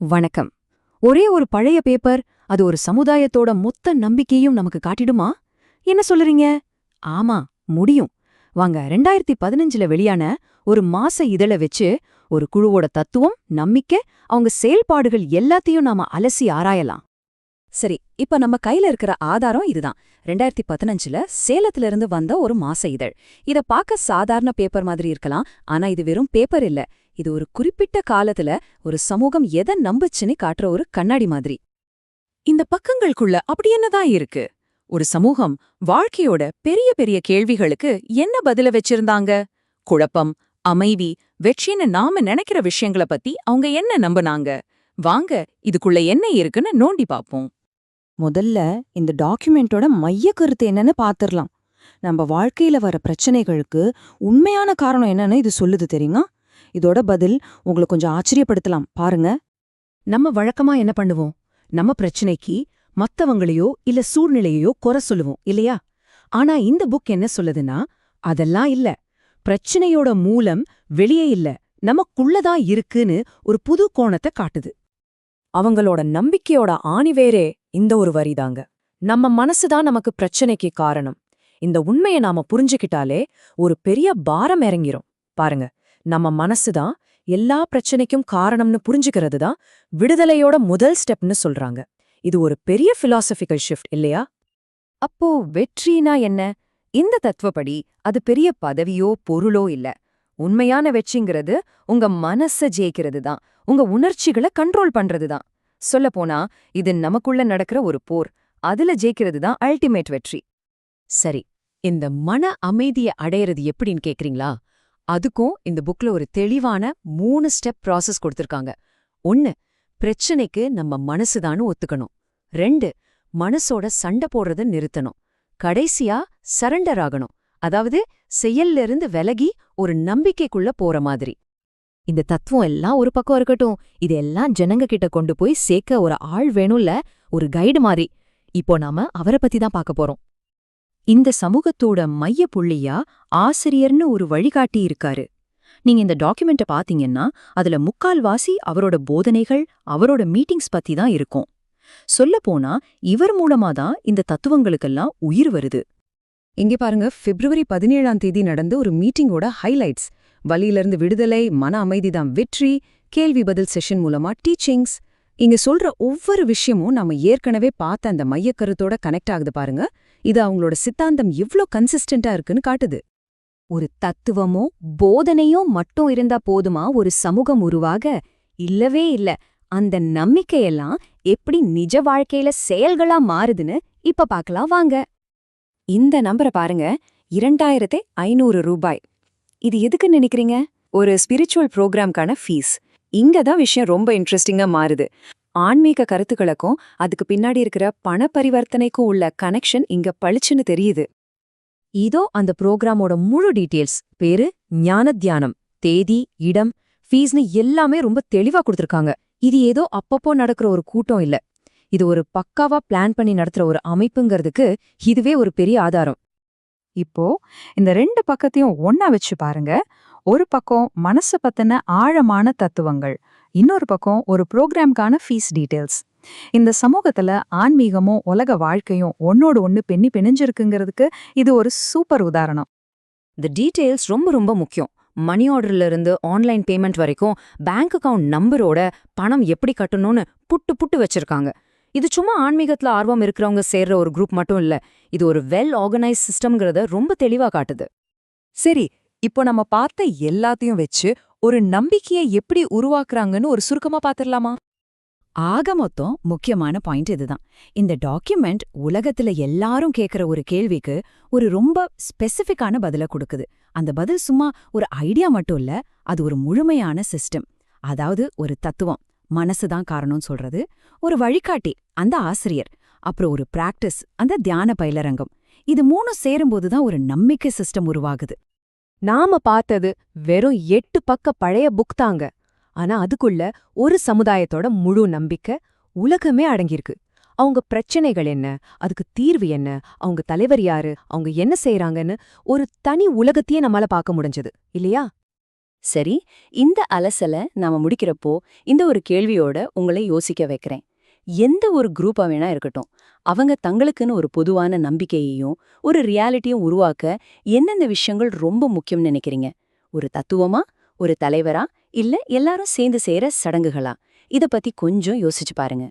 வணக்கம். ஒரே ஒரு பழைய பேப்பர் அது ஒரு சமுதாயத்தோட மொத்த நம்பிக்கையும் நமக்கு காட்டிடுமா? என்ன சொல்லுறீங்க? ஆமா முடியும். வாங்க ரெண்டாயிரத்தி பதினஞ்சுல வெளியான ஒரு மாச இதழ வச்சு ஒரு குழுவோட தத்துவம் நம்பிக்கை அவங்க செயல்பாடுகள் எல்லாத்தையும் நாம அலசி ஆராயலாம். சரி இப்ப நம்ம கையில இருக்கிற ஆதாரம் இதுதான். ரெண்டாயிரத்தி பதினஞ்சுல சேலத்துல இருந்து வந்த ஒரு மாச இதழ். இத பார்க்க சாதாரண பேப்பர் மாதிரி இருக்கலாம் ஆனா இது வெறும் பேப்பர் இல்ல. இது ஒரு குறிப்பிட்ட காலத்துல ஒரு சமூகம் எதை நம்புச்சுன்னு காட்டுற ஒரு கண்ணாடி மாதிரி. இந்த பக்கங்களுக்குள்ள அப்படி என்னதான் இருக்கு? ஒரு சமூகம் வாழ்க்கையோட பெரிய பெரிய கேள்விகளுக்கு என்ன பதில வச்சிருந்தாங்க? குழப்பம் அமைதி வெற்றின்னு நாம நினைக்கிற விஷயங்கள பத்தி அவங்க என்ன நம்புனாங்க? வாங்க இதுக்குள்ள என்ன இருக்குன்னு நோண்டி பாப்போம். முதல்ல இந்த டாக்குமெண்டோட மைய கருத்து என்னன்னு பாத்திரலாம். நம்ம வாழ்க்கையில வர பிரச்சனைகளுக்கு உண்மையான காரணம் என்னன்னு இது சொல்லுது தெரியுமா? இதோட பதில் உங்களை கொஞ்சம் ஆச்சரியப்படுத்தலாம். பாருங்க. நம்ம வழக்கமா என்ன பண்ணுவோம்? நம்ம பிரச்சனைக்கு மத்தவங்களையோ இல்ல சூழ்நிலையையோ குறை சொல்லுவோம் இல்லையா? ஆனா இந்த புக் என்ன சொல்லுதுன்னா அதெல்லாம் இல்ல. பிரச்சனையோட மூலம் வெளியே இல்ல. நமக்குள்ளதான் இருக்குன்னு ஒரு புது கோணத்தை காட்டுது. அவங்களோட நம்பிக்கையோட ஆணிவேரே இந்த ஒரு வரிதாங்க நம்ம மனசுதான் நமக்கு பிரச்சனைக்கு காரணம். இந்த உண்மைய நாம புரிஞ்சுக்கிட்டாலே ஒரு பெரிய பாரம் இறங்கிரும். பாருங்க. நம்ம மனசுதான் எல்லா பிரச்சனைக்கும் காரணம்னு புரிஞ்சுக்கிறது தான் விடுதலையோட முதல் ஸ்டெப்னு சொல்றாங்க. இது ஒரு பெரிய பிலாசபிக்கல் ஷிஃப்ட் இல்லையா? அப்போ வெற்றினா என்ன? இந்த தத்துவப்படி அது பெரிய பதவியோ பொருளோ இல்ல. உண்மையான வெற்றிங்கிறது உங்க மனச ஜெயிக்கிறது தான். உங்க உணர்ச்சிகளை கண்ட்ரோல் பண்றது தான். சொல்லப்போனா இது நமக்குள்ள நடக்கிற ஒரு போர். அதுல ஜெயிக்கிறது தான் அல்டிமேட் வெற்றி. சரி இந்த மன அமைதியை அடையறது எப்படின்னு கேக்குறீங்களா? அதுக்கும் இந்த புக்ல ஒரு தெளிவான மூணு ஸ்டெப் ப்ராசஸ் கொடுத்துருக்காங்க. ஒன்னு பிரச்சனைக்கு நம்ம மனசுதான்னு ஒத்துக்கணும். ரெண்டு மனசோட சண்டை போடுறத நிறுத்தணும். கடைசியா சரண்டர் ஆகணும். அதாவது செயல்ல இருந்து விலகி ஒரு நம்பிக்கைக்குள்ள போற மாதிரி. இந்த தத்துவம் எல்லாம் ஒரு பக்கம் இருக்கட்டும். இதெல்லாம் ஜனங்க கிட்ட கொண்டு போய் சேர்க்க ஒரு ஆள் வேணும்ல ஒரு கைடு மாதிரி. இப்போ நாம அவரை பத்தி தான் பார்க்க போறோம். இந்த சமூகத்தோட மைய புள்ளியா ஆசிரியர்னு ஒரு வழிகாட்டி இருக்காரு. நீங்க இந்த டாக்குமெண்ட்டை பாத்தீங்கன்னா அதுல முக்கால்வாசி அவரோட போதனைகள் அவரோட மீட்டிங்ஸ் பத்தி தான் இருக்கும். சொல்லப்போனா இவர் மூலமா தான் இந்த தத்துவங்களுக்கெல்லாம் உயிர் வருது. இங்க பாருங்க பிப்ரவரி பதினேழாம் தேதி நடந்த ஒரு மீட்டிங்கோட ஹைலைட்ஸ். வழியிலிருந்து விடுதலை மன அமைதிதான் வெற்றி கேள்வி பதில் செஷன் மூலமா டீச்சிங்ஸ் இங்க சொல்ற ஒவ்வொரு விஷயமும் நாம ஏற்கனவே பார்த்த அந்த மையக்கருத்தோட கனெக்ட் ஆகுது பாருங்க. இது அவங்களோட சித்தாந்தம் இவ்ளோ கன்சிஸ்டண்டா இருக்குன்னு காட்டுது. ஒரு தத்துவமோ போதனையோ மட்டும் இருந்தா போதுமா? ஒரு சமூகம் உருவாக? இல்லவே இல்ல. அந்த நம்பிக்கையெல்லாம் எப்படி நிஜ வாழ்க்கையில செயல்களா மாறுதுன்னு இப்ப பார்க்கலாம் வாங்க. இந்த நம்பரை பாருங்க. இரண்டாயிரத்தி ஐநூறு ரூபாய். இது எதுக்கு நினைக்கிறீங்க? ஒரு ஸ்பிரிச்சுவல் ப்ரோக்ராம்கான ஃபீஸ் இங்க தான் விஷயம் ரொம்ப இன்ட்ரெஸ்டிங்கா மாறுது. ஆன்மீக கருத்துக்களுக்கும் அதுக்கு பின்னாடி இருக்கிற பண பரிவர்த்தனைக்கும் உள்ள கனெக்ஷன் இங்க பளிச்சுன்னு தெரியுது. இதோ அந்த புரோகிராமோட முழு டீட்டெயில்ஸ் பேரு ஞான தியானம் தேதி இடம் ஃபீஸ்னு எல்லாமே ரொம்ப தெளிவா கொடுத்துருக்காங்க. இது ஏதோ அப்பப்போ நடக்கிற ஒரு கூட்டம் இல்ல. இது ஒரு பக்காவா பிளான் பண்ணி நடத்துற ஒரு அமைப்புங்கிறதுக்கு இதுவே ஒரு பெரிய ஆதாரம். இப்போ இந்த ரெண்டு பக்கத்தையும் ஒன்னா வச்சு பாருங்க. ஒரு பக்கம் மனசு பத்தின ஆழமான தத்துவங்கள் இன்னொரு பக்கம் ஒரு ப்ரோக்ராம்கான ஃபீஸ் டீடைல்ஸ் இந்த சமூகத்துல ஆன்மீகமும் உலக வாழ்க்கையும் ஒன்னோடு ஒன்று பெண்ணி பிணைஞ்சிருக்குங்கிறதுக்கு இது ஒரு சூப்பர் உதாரணம். இந்த டீடைல்ஸ் ரொம்ப ரொம்ப முக்கியம். மணி ஆர்டர்ல இருந்து ஆன்லைன் பேமெண்ட் வரைக்கும் பேங்க் அக்கவுண்ட் நம்பரோட பணம் எப்படி கட்டணும்னு புட்டு புட்டு வச்சிருக்காங்க. இது சும்மா ஆன்மீகத்துல ஆர்வம் இருக்கிறவங்க சேர்ற ஒரு குரூப் மட்டும் இல்ல. இது ஒரு வெல் ஆர்கனைஸ் சிஸ்டம்ங்கிறத ரொம்ப தெளிவா காட்டுது. சரி இப்போ நம்ம பார்த்த எல்லாத்தையும் வச்சு ஒரு நம்பிக்கையை எப்படி உருவாக்குறாங்கன்னு ஒரு சுருக்கமா பாத்திரலாமா ஆக மொத்தம் முக்கியமான பாயிண்ட் இதுதான். இந்த டாக்குமெண்ட் உலகத்துல எல்லாரும் கேக்குற ஒரு கேள்விக்கு ஒரு ரொம்ப ஸ்பெசிஃபிக்கான பதில கொடுக்குது. அந்த பதில் சும்மா ஒரு ஐடியா மட்டும் இல்ல அது ஒரு முழுமையான சிஸ்டம் அதாவது ஒரு தத்துவம். மனசுதான் காரணம் சொல்றது. ஒரு வழிகாட்டி அந்த ஆசிரியர். அப்புறம் ஒரு பிராக்டிஸ் அந்த தியான பயிலரங்கம். இது மூணும் சேரும்போதுதான் ஒரு நம்பிக்கை சிஸ்டம் உருவாகுது. நாம பார்த்தது வெறும் எட்டு பக்க பழைய புக் தாங்க. ஆனா அதுக்குள்ள ஒரு சமுதாயத்தோட முழு நம்பிக்கை உலகமே அடங்கியிருக்கு. அவங்க பிரச்சனைகள் என்ன? அதுக்கு தீர்வு என்ன? அவங்க தலைவர் யாரு? அவங்க என்ன செய்யறாங்கன்னு ஒரு தனி உலகத்தையே நம்மால பார்க்க முடிஞ்சது. இல்லையா? சரி இந்த அலசல நாம முடிக்கிறப்போ இந்த ஒரு கேள்வியோட உங்களை யோசிக்க வைக்கிறேன். எந்த ஒரு குரூப்பாக வேணா இருக்கட்டும். அவங்க தங்களுக்குன்னு ஒரு பொதுவான நம்பிக்கையையும் ஒரு ரியாலிட்டியும் உருவாக்க எந்தெந்த விஷயங்கள் ரொம்ப முக்கியம்னு நினைக்கிறீங்க? ஒரு தத்துவமா ஒரு தலைவரா இல்ல எல்லாரும் சேர்ந்து செய்யற சடங்குகளா? இத பத்தி கொஞ்சம் யோசிச்சு பாருங்க.